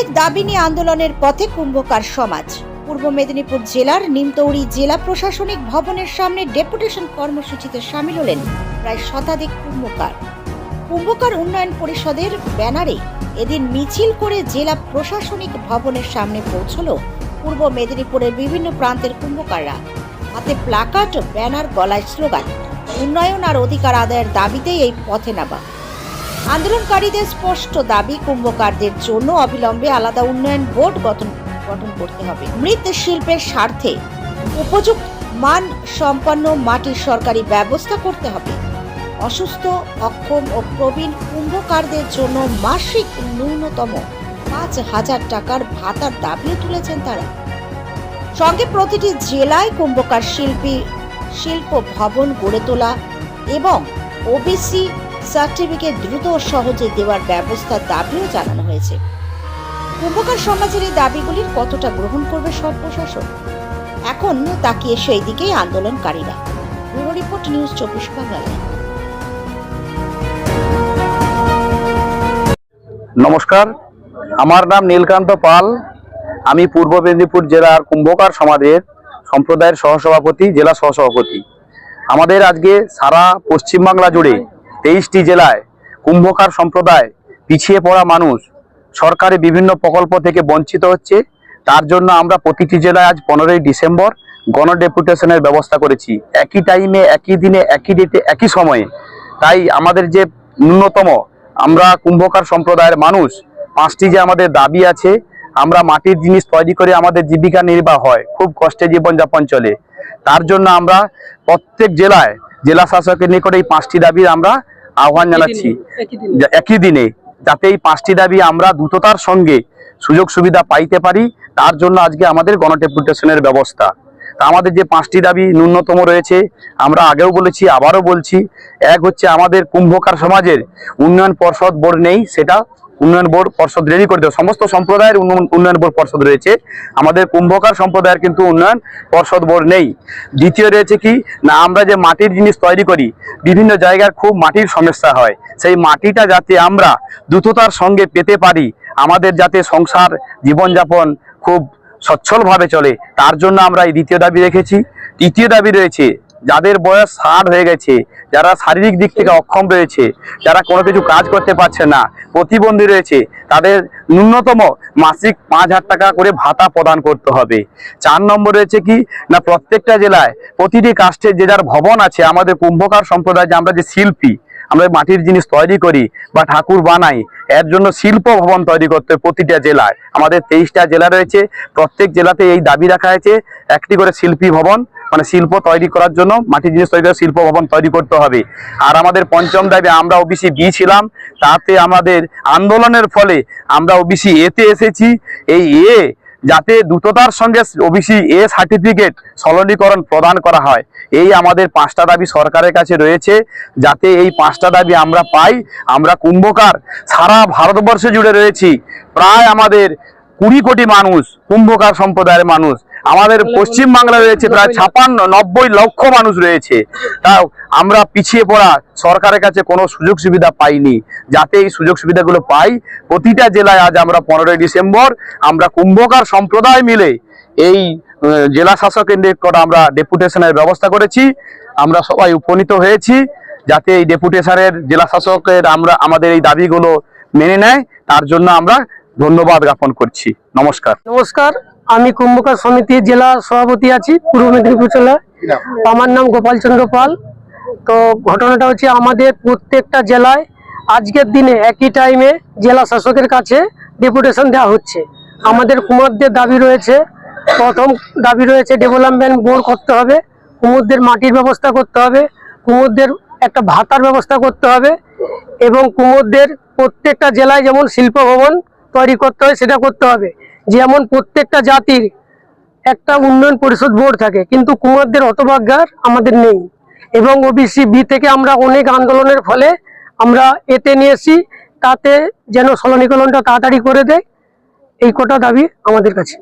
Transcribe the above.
শতাধিক দাবি নিয়ে আন্দোলনের পথে কুম্ভকার সমাজ। পূর্ব মেদিনীপুর জেলার নিমতৌড়ি জেলা প্রশাসনিক ভবনের সামনে ডেপুটেশন কর্মসূচিতে সামিল হলেন প্রায় শতাধিক কুম্ভকার। কুম্ভকার উন্নয়ন পরিষদের ব্যানারে এদিন মিছিল করে জেলা প্রশাসনিক ভবনের সামনে পৌঁছলো পূর্ব মেদিনীপুরের বিভিন্ন প্রান্তের কুম্ভকাররা। হাতে প্লাকার্ড, ব্যানার, গলায় স্লোগান। উন্নয়ন আর অধিকার আদায়ের দাবিতেই এই পথে নামা। আন্দোলনকারীদের স্পষ্ট দাবি, কুম্ভকারদের জন্য অবিলম্বে আলাদা উন্নয়ন বোর্ড গঠন গঠন করতে হবে। মৃৎ শিল্পের স্বার্থে উপযুক্ত মান সম্পন্ন মাটির সরকারি ব্যবস্থা করতে হবে। অসুস্থ, অক্ষম ও প্রবীণ কুম্ভকারদের জন্য মাসিক ন্যূনতম পাঁচ হাজার টাকার ভাতার দাবিও তুলেছেন তারা। সঙ্গে প্রতিটি জেলায় কুম্ভকার শিল্পী, শিল্প ভবন গড়ে তোলা এবং ওবিসি সার্টিফিকেট দ্রুত ও সহজে দেওয়ার ব্যবস্থার দাবিও জানানো হয়েছে। কুম্ভকার সমাজের এই দাবিগুলির কতটা গ্রহণ করবে সব প্রশাসন? এখন তাকিয়ে সেই দিকেই আন্দোলনকারীরা। ব্যুরো রিপোর্ট, নিউজ চব্বিশ বাংলা নমস্কার, আমার নাম নীলকান্ত পাল। আমি পূর্ব মেদিনীপুর জেলার কুম্ভকার সমাজের সম্প্রদায়ের সহসভাপতি, জেলা সহসভাপতি। আমাদের আজকে সারা পশ্চিমবাংলা জুড়ে তেইশটি জেলায় কুম্ভকার সম্প্রদায় পিছিয়ে পড়া মানুষ সরকারি বিভিন্ন প্রকল্প থেকে বঞ্চিত হচ্ছে। তার জন্য আমরা প্রতিটি জেলায় আজ পনেরোই ডিসেম্বর গণ ডেপুটেশনের ব্যবস্থা করেছি। একই টাইমে একই দিনে, একই ডেটে একই সময়ে। তাই আমাদের যে ন্যূনতম আমরা কুম্ভকার সম্প্রদায়ের মানুষ, পাঁচটি যে আমাদের দাবি আছে, আমরা মাটির জিনিস তৈরি করে আমাদের জীবিকা নির্বাহ হয়, খুব কষ্টে জীবনযাপন চলে। তার জন্য আমরা প্রত্যেক জেলায় জেলা শাসকের নিকটে এই পাঁচটি দাবির আমরা আহ্বান জানাচ্ছি। একই দিনে যাতে এই পাঁচটি দাবি আমরা দ্রুততার সঙ্গে সুযোগ সুবিধা পাইতে পারি তার জন্য আজকে আমাদের গণডেপুটেশনের ব্যবস্থা। তা আমাদের যে পাঁচটি দাবি ন্যূনতম রয়েছে আমরা আগেও বলেছি আবারও বলছি এক হচ্ছে আমাদের কুম্ভকার সমাজের উন্নয়ন পর্ষদ বোর্ড নেই সেটা উন্নয়ন বোর্ড পর্ষদ রেডি করে দেওয়া। সমস্ত সম্প্রদায়ের উন্নয়ন- বোর্ড পর্ষদ রয়েছে। আমাদের কুম্ভকার সম্প্রদায়ের কিন্তু উন্নয়ন পর্ষদ বোর্ড নেই। দ্বিতীয় রয়েছে কি? না, আমরা যে মাটির জিনিস তৈরি করি, বিভিন্ন জায়গার খুব মাটির সমস্যা হয়। সেই মাটিটা যাতে আমরা দ্রুততার সঙ্গে পেতে পারি, আমাদের যাতে সংসার জীবনযাপন খুব সচ্ছলভাবে চলে, তার জন্য আমরা এই দ্বিতীয় দাবি রেখেছি। তৃতীয় দাবি রয়েছে যাদের বয়স ষাট হয়ে গেছে, যারা শারীরিক দিক থেকে অক্ষম রয়েছে, যারা কোনো কিছু কাজ করতে পারছে না, প্রতিবন্ধী রয়েছে, তাদের ন্যূনতম মাসিক পাঁচ হাজার টাকা করে ভাতা প্রদান করতে হবে। চার নম্বর রয়েছে কি, না প্রত্যেকটা জেলায় প্রতিটি কাস্টের যে যার ভবন আছে, আমাদের কুম্ভকার সম্প্রদায় যে আমরা যে শিল্পী, আমরা মাটির জিনিস তৈরি করি বা ঠাকুর বানাই, এর জন্য শিল্প ভবন তৈরি করতে প্রতিটা জেলায়। আমাদের তেইশটা জেলা রয়েছে, প্রত্যেক জেলাতে এই দাবি রাখা হয়েছে, একটি করে শিল্পী ভবন মানে শিল্প তৈরি করার জন্য মাটির জিনিস তৈরি শিল্প ভবন তৈরি করতে হবে। আর আমাদের পঞ্চম দাবি, আমরা ওবিসি বি ছিলাম তাতে আমাদের আন্দোলনের ফলে আমরা ওবিসি এতে এসেছি। এই এ যাতে দ্রুততার সঙ্গে ওবিসি এ সার্টিফিকেট সরলীকরণ প্রদান করা হয়। এই আমাদের পাঁচটা দাবি সরকারের কাছে রয়েছে। যাতে এই পাঁচটা দাবি আমরা পাই, আমরা কুম্ভকার সারা ভারতবর্ষে জুড়ে রয়েছি। প্রায় আমাদের কুড়ি কোটি মানুষ কুম্ভকার সম্প্রদায়ের মানুষ আমাদের পশ্চিম বাংলায় রয়েছে প্রায় ছাপান্ন নব্বই লক্ষ মানুষ রয়েছে। তাও আমরা পিছিয়ে পড়া সরকারের কাছে কোনো সুযোগ সুবিধা পাইনি। যাতে এই সুযোগ সুবিধাগুলো পাই প্রতিটা জেলায় আজ আমরা পনেরোই ডিসেম্বর আমরা কুম্ভকার সম্প্রদায় মিলে এই জেলা শাসকের নিকট আমরা ডেপুটেশনের ব্যবস্থা করেছি। আমরা সবাই উপনীত হয়েছি যাতে এই ডেপুটেশনের জেলা শাসকের আমরা আমাদের এই দাবিগুলো মেনে নেয়। তার জন্য আমরা ধন্যবাদ জ্ঞাপন করছি। নমস্কার। নমস্কার। আমি কুম্ভকার সমিতির জেলা সভাপতি আছি পূর্ব মেদিনীপুর জেলায় আমার নাম গোপাল চন্দ্র পাল। তো ঘটনাটা হচ্ছে আমাদের প্রত্যেকটা জেলায় আজকের দিনে একই টাইমে জেলা শাসকের কাছে ডেপুটেশন দেওয়া হচ্ছে। আমাদের কুমারদের দাবি রয়েছে প্রথম দাবি রয়েছে ডেভেলপমেন্ট বোর্ড করতে হবে কুমুরদের মাটির ব্যবস্থা করতে হবে কুমুরদের একটা ভাতার ব্যবস্থা করতে হবে এবং কুমোরদের প্রত্যেকটা জেলায় যেমন শিল্প ভবন তৈরি করতে হয় সেটা করতে হবে। যেমন প্রত্যেকটা জাতির একটা উন্নয়ন পরিষদ বোর্ড থাকে, কিন্তু কুমারদের হতভাগ্যার আমাদের নেই। এবং ওবিসি বি থেকে আমরা অনেক আন্দোলনের ফলে আমরা এতে নিয়েছি, তাতে যেন সলনীকরণটা তাড়াতাড়ি করে দেয়, এই কটা দাবি আমাদের কাছে।